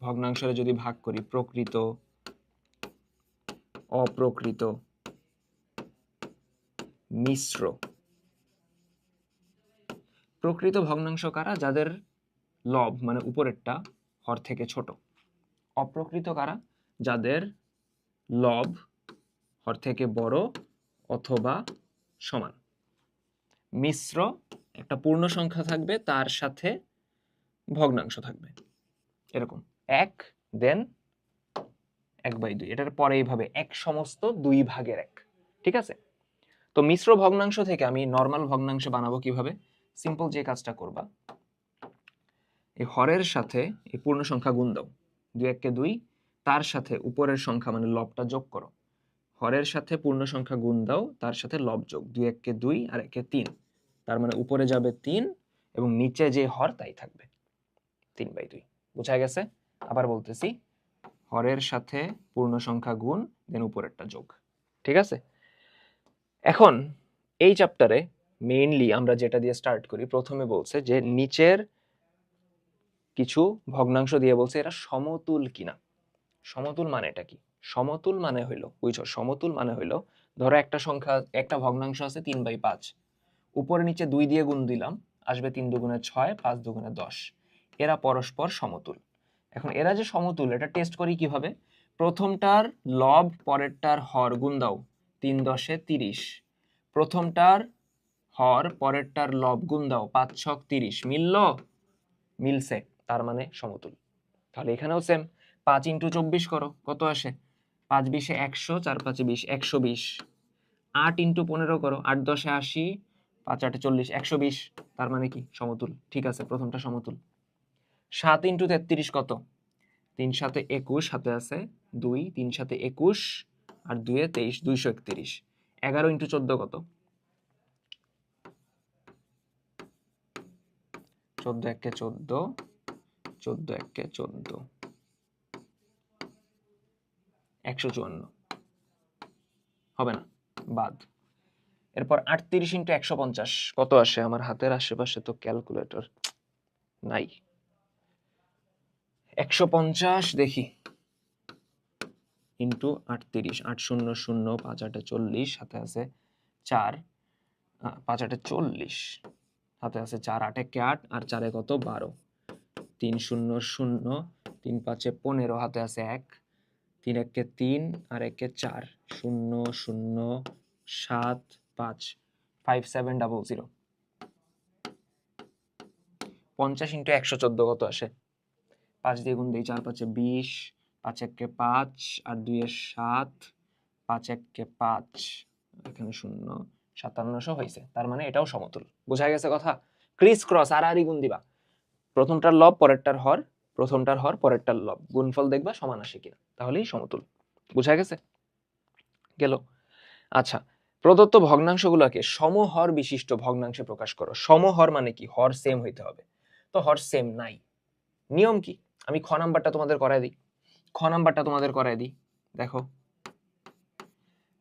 ভগ্নাংশরে যদি ভাগ করি, প্রকৃত, অপ্রকৃত, মিশ্র। প্রকৃত ভগ্নাংশ কারা? যাদের লব মানে উপরেরটা, হর থেকে ছোট। অপ্রকৃত কারা? যাদের লব হর থেকে বড় অথবা সমান। মিশ্র একটা পূর্ণ সংখ্যা থাকবে, তার সাথে ভগ্নাংশ থাকবে। এরকম। এক দেন এক বাই দুই। এটার পরে এইভাবে এক সমস্ত দুই ভাগের এক। ঠিক আছে? তো মিশ্র ভগ্নাংশ থেকে আমি নর্মাল ভগ্নাংশ বানাবো কীভাবে? সিম্পল যে কাজটা করবা, এই হরের সাথে এই পূর্ণ সংখ্যা গুণ দাও। দুই এককে দুই, তার সাথে উপরের সংখ্যা মানে লবটা যোগ করো। হরের সাথে পূর্ণ সংখ্যা গুণ দাও, তার সাথে লব যোগ। দুই এককে দুই আর একে তিন। তার মানে উপরে যাবে তিন এবং নিচে যে হর, তাই থাকবে। তিন বাই দুই। বোঝা গেছে? আবার বলতেছি, হরের সাথে পূর্ণ সংখ্যা গুণ দেন উপরেরটা যোগ। ঠিক আছে? এখন, এই চ্যাপ্টারে মেইনলি আমরা যেটা দিয়ে স্টার্ট করি, প্রথমে বলছে যে নিচের কিছু ভগ্নাংশ দিয়ে বলছে এরা সমতুল কিনা। সমতুল মানে এটা কি? সমতুল মানে হইল, বুঝছ? সমতুল মানে হইল, ধরো একটা সংখ্যা, একটা ভগ্নাংশ আছে তিন বাই পাঁচ। উপরে নিচে দুই দিয়ে গুণ দিলাম, আসবে তিন দুগুণে ছয়, পাঁচ দুগুণে দশ। এরা পরস্পর সমতুল। এখন এরা যে সমতুল এটা টেস্ট করি কীভাবে? প্রথমটার লব, পরেরটার হর, গুণ দাও। তিন দশে তিরিশ। প্রথমটার হর, পরেরটার লব, গুণ দাও। পাঁচ ছক তিরিশ। মিলল? মিলছে, তার মানে সমতুল তাহলে এখানেও সেম পাঁচ ইন্টু চব্বিশ করো, কত আসে? পাঁচ বিশে একশো, চার পাঁচে বিশ, একশো বিশ। আট ইন্টু পনেরো করো, আট দশে আশি, পাঁচ আটে চল্লিশ, একশো বিশ। তার মানে কি? সমতুল ঠিক আছে, প্রথমটা সমতুল সাত ইন্টু তেত্রিশ কত? তিন সাথে একুশ হাতে আছে দুই, তিন সাথে একুশ, আর দুয়ে তেইশ, দুইশো একত্রিশ। এগারো ইন্টু চোদ্দ কত? চোদ্দ একে চোদ্দ চোদ্দ একে চোদ্দ। একশো চুয়ান্ন। হবে না, বাদ। এরপর আটত্রিশ ইন্টু একশো পঞ্চাশ, কত আসে? আমার হাতের আশেপাশে তো ক্যালকুলেটর নাই। একশো পঞ্চাশ দেখি। ইন্টু আটত্রিশ, আট শূন্য শূন্য, পাঁচ আটে চল্লিশ হাতে আছে চার পাঁচ আটে চল্লিশ হাতে আছে চার আটে কে আট, আর চারে কত? বারো। তিন শূন্য শূন্য, তিন পাঁচে পনেরো, হাতে আছে এক, তিন একে তিন, আর একে চার, শূন্য শূন্য, সাত, পাঁচ ফাইভ সেভেন ডাবল জিরো পঞ্চাশ ইন্টু একশো চোদ্দ কত আসে? পাঁচ দিয়ে গুণ দিই, চার, পাঁচে বিশ, পাঁচ এককে পাঁচ, আর দুইয়ে সাত, পাঁচ এককে পাঁচ, এখানে শূন্য সাতান্নশো হয়েছে। তার মানে এটাও সমতুল। বোঝা গেছে কথা? ক্রিস ক্রস, আর আরই গুণ দিবা। প্রথমটার লব, পরেরটার হর, প্রথমটার হর, পরেরটার লব। গুণফল দেখবা, সমান আসে কিনা। তাহলেই সমতুল। বোঝা গেছে? গেল। আচ্ছা প্রদত্ত ভগ্নাংশগুলোকে সমহর বিশিষ্ট ভগ্নাংশে প্রকাশ করো। সমহর মানে কি? হর সেম হইতে হবে। তো হর সেম নাই। নিয়ম কি? আমি খ নাম্বারটা তোমাদের করাই দিই। খ নাম্বারটা তোমাদের করাই দিই। দেখো।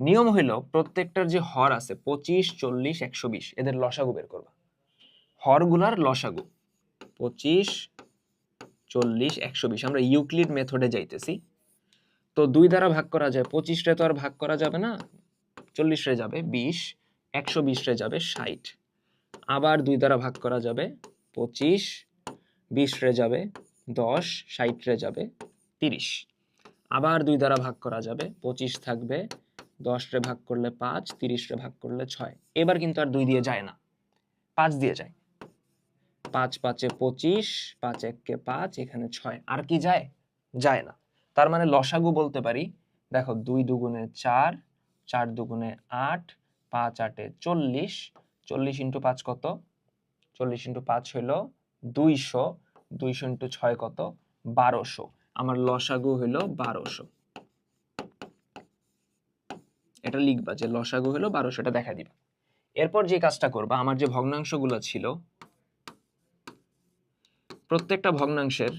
নিয়ম হইল প্রত্যেকটার যে হর আছে, পঁচিশ, চল্লিশ, একশো বিশ, এদের লসাগু বের করবা। হরগুলার লসাগু, পঁচিশ, চল্লিশ, একশো বিশ। আমরা ইউক্লিড মেথডে যাইতেছি। তো দুই দ্বারা ভাগ করা যায়। পঁচিশ রে তো আর ভাগ করা যাবে না। চল্লিশ যাবে, বিশ, একশো বিশ যাবে, ষাট। আবার দুই দ্বারা ভাগ করা যাবে, পঁচিশ বিশ যাবে দশ ষাট রে যাবে, তিরিশ। আবার দুই দ্বারা ভাগ করা যাবে, পঁচিশ থাকবে দশ রে ভাগ করলে পাঁচ তিরিশ রে ভাগ করলে ছয়। এবার কিন্তু আর দুই দিয়ে যায় না। পাঁচ দিয়ে যায়। পাঁচ পাঁচে পঁচিশ, পাঁচ এককে পাঁচ, এখানে ছয়। আর কি যায়? যায় না। তার মানে লসাগু বলতে পারি, দেখো দুই দুগুণে চার চার দুগুণে আট, পাঁচ আটে চল্লিশ। চল্লিশ ইন্টু পাঁচ কত? চল্লিশ ইন্টু পাঁচ হইল দুইশো। দুইশো ইন্টু ছয় কত? বারোশো। আমার লসাগু হইল বারোশো। এটা লিখবা যে লসাগু হইল বারোশো, এটা দেখা দিবা। এরপর যে কাজটা করবা, আমার যে ভগ্নাংশগুলো ছিল, প্রত্যেকটা ভগ্নাংশের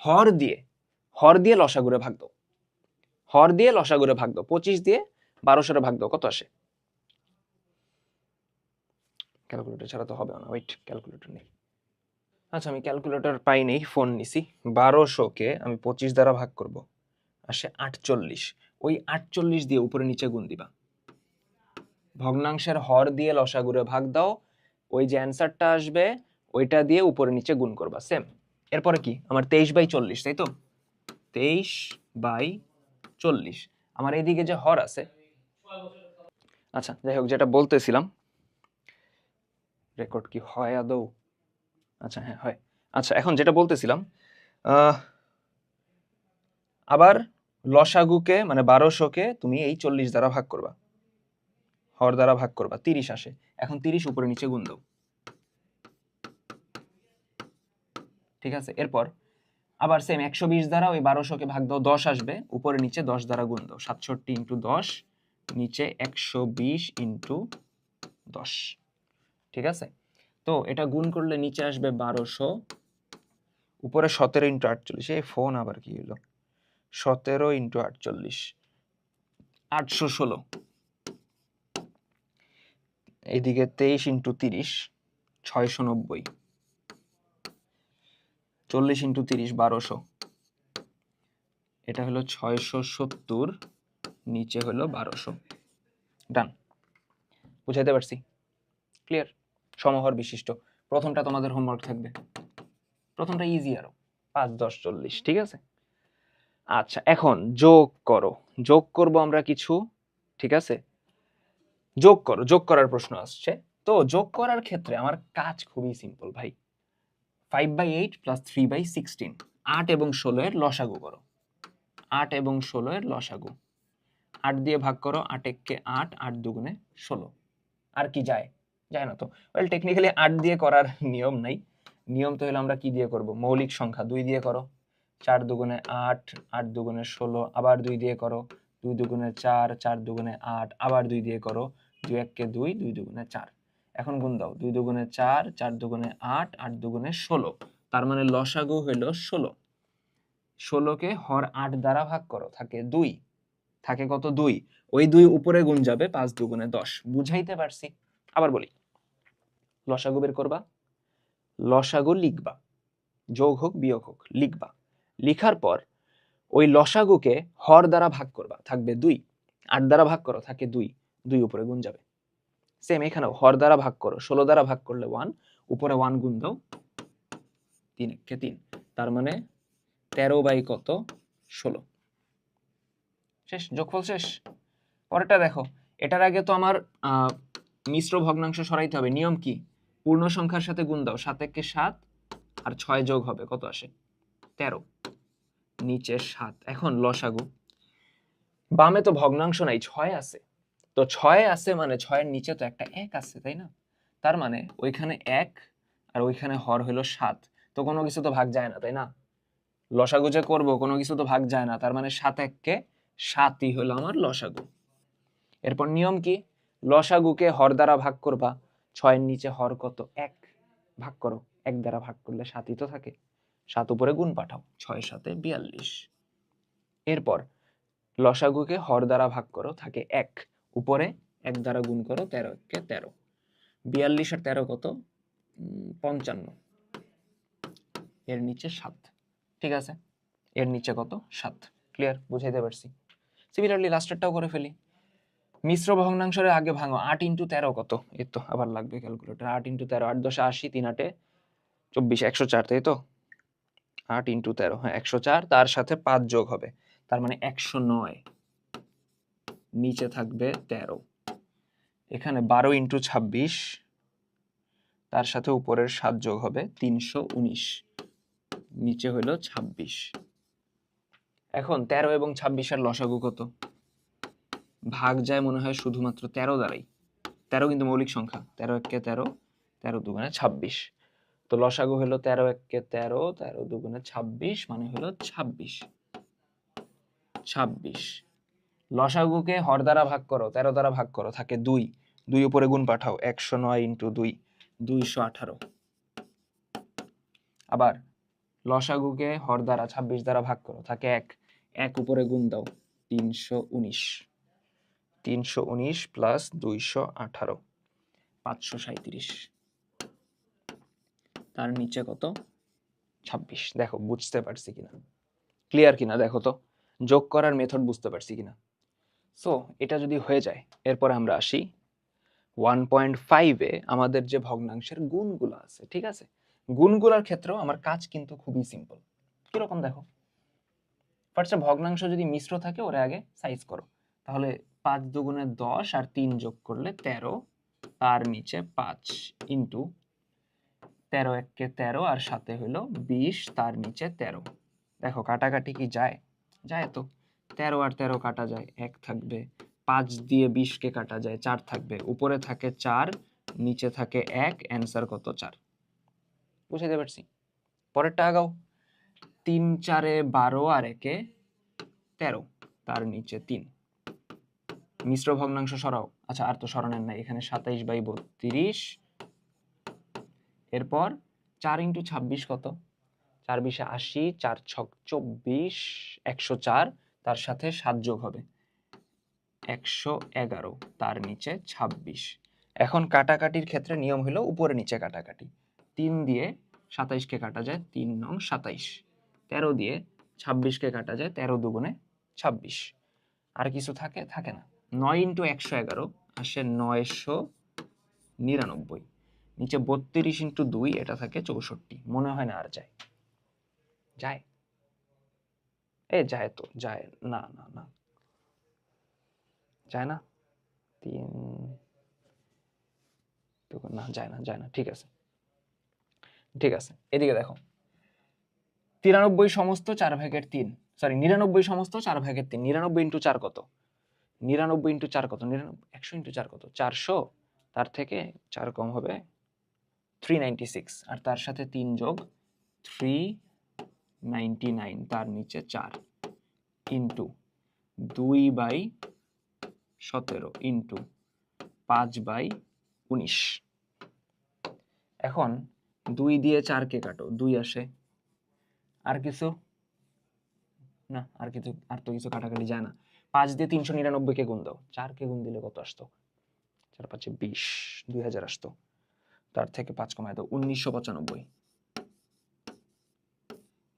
হর দিয়ে হর দিয়ে লসাগুরে ভাগ দাও। হর দিয়ে লসাগুরে ভাগ দাও। পঁচিশ দিয়ে বারোশোরে ভাগ দাও। কত আসে? ক্যালকুলেটর ছাড়া তো হবে না। ওয়েট, ক্যালকুলেটর নেই। আচ্ছা আমি ক্যালকুলেটর পাই নেই ফোন নিছি বারোশোকে আমি পঁচিশ দ্বারা ভাগ করব। আসে আটচল্লিশ। ওই আটচল্লিশ দিয়ে উপরে নিচে গুণ দিবা। ভগ্নাংশের হর দিয়ে লসাগুরে ভাগ দাও। ওই যে অ্যান্সারটা আসবে, ওইটা দিয়ে উপরে নিচে গুণ করবা। সেম এরপরে কি? আমার তেইশ বাই চল্লিশ, তাই তো? তেইশ বাই চল্লিশ। আমার এইদিকে যে হর আছে। আচ্ছা যাই হোক, যেটা বলতেছিলাম রেকর্ড কি হয় আদৌ? আচ্ছা হ্যাঁ হয়। আচ্ছা এখন যেটা বলতেছিলাম আবার লসাগুকে মানে বারোশোকে তুমি এই চল্লিশ দ্বারা ভাগ করবা। হর দ্বারা ভাগ করবা, তিরিশ আসে। এখন তিরিশ উপরে নিচে গুণ ঠিক আছে? এরপর আবার সেম একশো বিশ দ্বারা ওই বারোশোকে ভাগ দাও, দশ আসবে। উপরে নিচে দশ দ্বারা গুণ দাও। সাতষট্টি ইন্টু দশ, নিচে একশো বিশ ইন্টু দশ। ঠিক আছে? তো এটা গুণ করলে নিচে আসবে বারোশো, উপরে সতেরো ইন্টু আটচল্লিশ, এই ফোন আবার কি হলো? সতেরো ইন্টু আটচল্লিশ, আটশো ষোলো। এইদিকে তেইশ ইন্টু তিরিশ, ছয়শো নব্বই। চল্লিশ ইন্টু তিরিশ, বারোশো। এটা হলো ছয়শো সত্তর, নিচে হলো বারোশো। ডান। বুঝাইতে পারছি? ক্লিয়ার? সমহর বিশিষ্ট। প্রথমটা তোমাদের হোমওয়ার্ক থাকবে। প্রথমটা ইজি আরও। পাঁচ, দশ, চল্লিশ, ঠিক আছে? আচ্ছা এখন যোগ করো। যোগ করব আমরা কিছু, ঠিক আছে? যোগ করো, যোগ করার প্রশ্ন আসছে। তো যোগ করার ক্ষেত্রে আমার কাজ খুবই সিম্পল ভাই। Five by eight plus three by sixteen আট এবং ষোলো এর লসাগু করো। আট এবং ষোলো এর লসাগু। আট দিয়ে ভাগ করো আট এককে আট আট দুগুণে ষোলো। আর কি যায়? যায় না তো। ওয়েল টেকনিক্যালি আট দিয়ে করার নিয়ম নাই। নিয়ম তো হলো আমরা কি দিয়ে করব? মৌলিক সংখ্যা দুই দিয়ে করো। চার দুগুণে আট আট দুগুণে ষোলো, আবার দুই দিয়ে করো। দুই দুগুণে চার চার দুগুণে আট, আবার দুই দিয়ে করো। দুই এককে দুই দুই দুগুণে চার। এখন গুণ দাও। দুই দুগুণে চার চার দুগুণে আট আট দুগুণে ষোলো। তার মানে লসাগু হইল ষোলো। ষোলোকে হর আট দ্বারা ভাগ করো। থাকে দুই। থাকে কত? দুই। ওই দুই উপরে গুণ যাবে পাঁচ দুগুণে দশ। বুঝাইতে পারছি? আবার বলি। লসাগু বের করবা? লসাগু লিখবা। যোগ হোক, বিয়োগ হোক, লিখবা। লিখার পর ওই লসাগুকে হর দ্বারা ভাগ করবা। থাকবে দুই। আট দ্বারা ভাগ করো, থাকে দুই। দুই উপরে গুণ যাবে। সেম এখানেও, হর দ্বারা ভাগ করো, ষোলো দ্বারা ভাগ করলে ওয়ান উপরে ওয়ান গুণ দাও, তিন একে তিন। তার মানে তেরো বাই কত? ষোলো। শেষ, যোগফল শেষ। পরেরটা দেখো। এটার আগে তো আমার মিশ্র ভগ্নাংশ সরাইতে হবে। নিয়ম কি? পূর্ণ সংখ্যার সাথে গুণ দাও, সাত একে সাত, আর ছয় যোগ হবে, কত আসে? তেরো। নিচে সাত। এখন লসাগু। বামে তো ভগ্নাংশ নাই, ছয় আছে। তো ছয় আছে মানে ছয়ের নিচে তো একটা এক আছে, তাই না? তার মানে ওইখানে এক আর ওইখানে হর হলো সাত। তো কোনো কিছু তো ভাগ যায় না, তাই না? লসাগু যে করব, কোনো কিছু তো ভাগ যায় না। তার মানে সাত এককে সাতই হলো আমার লসাগু। এরপর নিয়ম কি? লসাগুকে হর দ্বারা ভাগ করবা। ছয়ের নিচে হর কত? এক। ভাগ করো। এক দ্বারা ভাগ করলে সাতই তো থাকে। সাত উপরে গুণ পাঠাও। ছয় সাথে বিয়াল্লিশ। এরপর লসাগুকে হর দ্বারা ভাগ করো, থাকে এক। উপরে এক দ্বারা গুণ করো, তেরো কে তেরো। বিয়াল্লিশ আর তেরো কত? পঞ্চান্ন। এর নিচে সাত। ঠিক আছে? এর নিচে কত? সাত। ক্লিয়ার বুঝাইতে পারছি। সিমিলারলি লাস্টেরটাও করে ফেলি। মিশ্র ভগ্নাংশের আগে ভাঙো। আট ইন্টু তেরো কত? এই তো আবার লাগবে ক্যালকুলেটর। আট ইন্টু তেরো, আট দশে আশি, তিন আটে চব্বিশ, একশো চার, তাই তো? আট ইন্টু তেরো হ্যাঁ একশো চার, তার সাথে পাঁচ যোগ হবে। তার মানে একশো নয়। নিচে থাকবে তেরো। এখানে বারো ইন্টু ছাব্বিশ, তার সাথে উপরের সাত যোগ হবে তিনশো উনিশ। নিচে হলো ছাব্বিশ। এখন তেরো এবং ছাব্বিশের লসাগু কত? ভাগ যায় মনে হয় শুধুমাত্র তেরো দ্বারাই। তেরো কিন্তু মৌলিক সংখ্যা। তেরো এককে তেরো তেরো দুগুণে ছাব্বিশ। তো লসাগু হলো তেরো এককে তেরো তেরো দুগুণে ছাব্বিশ মানে হলো ছাব্বিশ। ছাব্বিশ। লসাগুকে হর দ্বারা ভাগ করো, তেরো দ্বারা ভাগ করো, থাকে দুই। দুই উপরে গুণ পাঠাও, একশো নয় ইন্টু দুই, দুইশো আঠারো। আবার লসাগুকে হর দ্বারা ছাব্বিশ দ্বারা ভাগ করো, থাকে এক। এক উপরে গুণ দাও, তিনশো উনিশ। পাঁচশো সাঁত্রিশ তার নিচে কত? ছাব্বিশ। দেখো, বুঝতে পারছি কিনা। ক্লিয়ার কিনা, দেখো তো। যোগ করার মেথড বুঝতে পারছি কিনা। সো এটা যদি হয়ে যায়, এরপর আমরা আসি। ওয়ান পয়েন্ট ফাইভে আমাদের যে ভগ্নাংশের গুণগুলো আছে, ঠিক আছে? গুণগুলোর ক্ষেত্রেও আমার কাজ কিন্তু খুবই সিম্পল কীরকম দেখো? ফার্স্টে ভগ্নাংশ যদি মিশ্র থাকে, ওরা আগে সাইজ করো। তাহলে পাঁচ দুগুণে দশ আর তিন যোগ করলে তেরো। তার নিচে পাঁচ ইন্টু তেরো এককে তেরো আর সাথে হইল বিশ, তার নিচে তেরো। দেখো কাটাকাটি কি যায়? যায় তো। তেরো আর তেরো কাটা যায়, এক থাকবে। পাঁচ দিয়ে বিশকে কাটা যায়, চার থাকবে। উপরে থাকে চার, নিচে থাকে এক, অ্যান্সার কত চার? বুঝাইতে পারছি? পরেরটা আগাও। তিন চারে বারো আর একে তেরো, তার নিচে তিন। মিশ্র ভগ্নাংশ সরাও। আচ্ছা আর তো সরানোর নাই, এখানে সাতাইশ বাই বত্রিশ। এরপর চার ইন্টু ছাব্বিশ কত? চার বিশে আশি, চার ছক চব্বিশ, একশো চার, তার সাথে সাত যোগ হবে। একশো এগারো, তার নিচে ছাব্বিশ। এখন কাটাকাটির ক্ষেত্রে নিয়ম হলো উপরে নিচে কাটাকাটি। তিন দিয়ে সাতাইশকে কাটা যায় তিন নং সাতাইশ। তেরো দিয়ে ছাব্বিশকে কাটা যায় তেরো দুগুণে ছাব্বিশ। আর কিছু থাকে? থাকে না। নয় ইন্টু একশো এগারো আসে নয়শো নিরানব্বই। নিচে বত্রিশ ইন্টু দুই, এটা থাকে চৌষট্টি। মনে হয় না আর যায়। যায়? এ, যায় তো, যায়। না না না। যায় না? তিন না, যায় না যায় না। ঠিক আছে। ঠিক আছে। এদিকে দেখো। তিরানব্বই সমস্ত চার ভাগের তিন। সরি, নিরানব্বই সমস্ত চার ভাগের তিন। নিরানব্বই ইন্টু চার কত? নিরানব্বই ইন্টু চার কত? নিরানব্বই, একশো ইন্টু চার কত? চারশো, তার থেকে চার কম হবে থ্রি নাইনটি সিক্স আর তার সাথে তিন যোগ থ্রি নাইনটি নাইন তার নিচে চার ইন্টু দুই বাই সতেরো ইন্টু পাঁচ বাই উনিশ। এখন দুই দিয়ে চারকে কাটো, দুই আসে। আর কিছু? না, আর কিছু, আর তো কিছু কাটাকাটি যায় না। পাঁচ দিয়ে তিনশো নিরানব্বইকে গুণ দাও। চারকে গুণ দিলে কত আসতো? চার পাঁচে বিশ, দুই হাজার আসতো। তার থেকে পাঁচ কমায় দাও, উনিশশো পঁচানব্বই।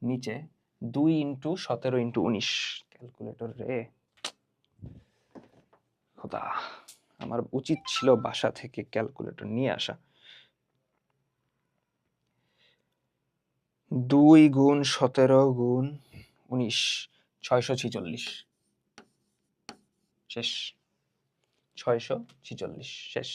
নিচে দুই ইন্টু সতেরো ইন্টু উনিশ। ক্যালকুলেটর রে। খোদা, আমার উচিত ছিল বাসা থেকে ক্যালকুলেটর নিয়ে আসা। দুই গুণ সতেরো গুণ উনিশ, ছয়শো ছিচল্লিশ। শেষ। ছয়শো ছেচল্লিশ শেষ।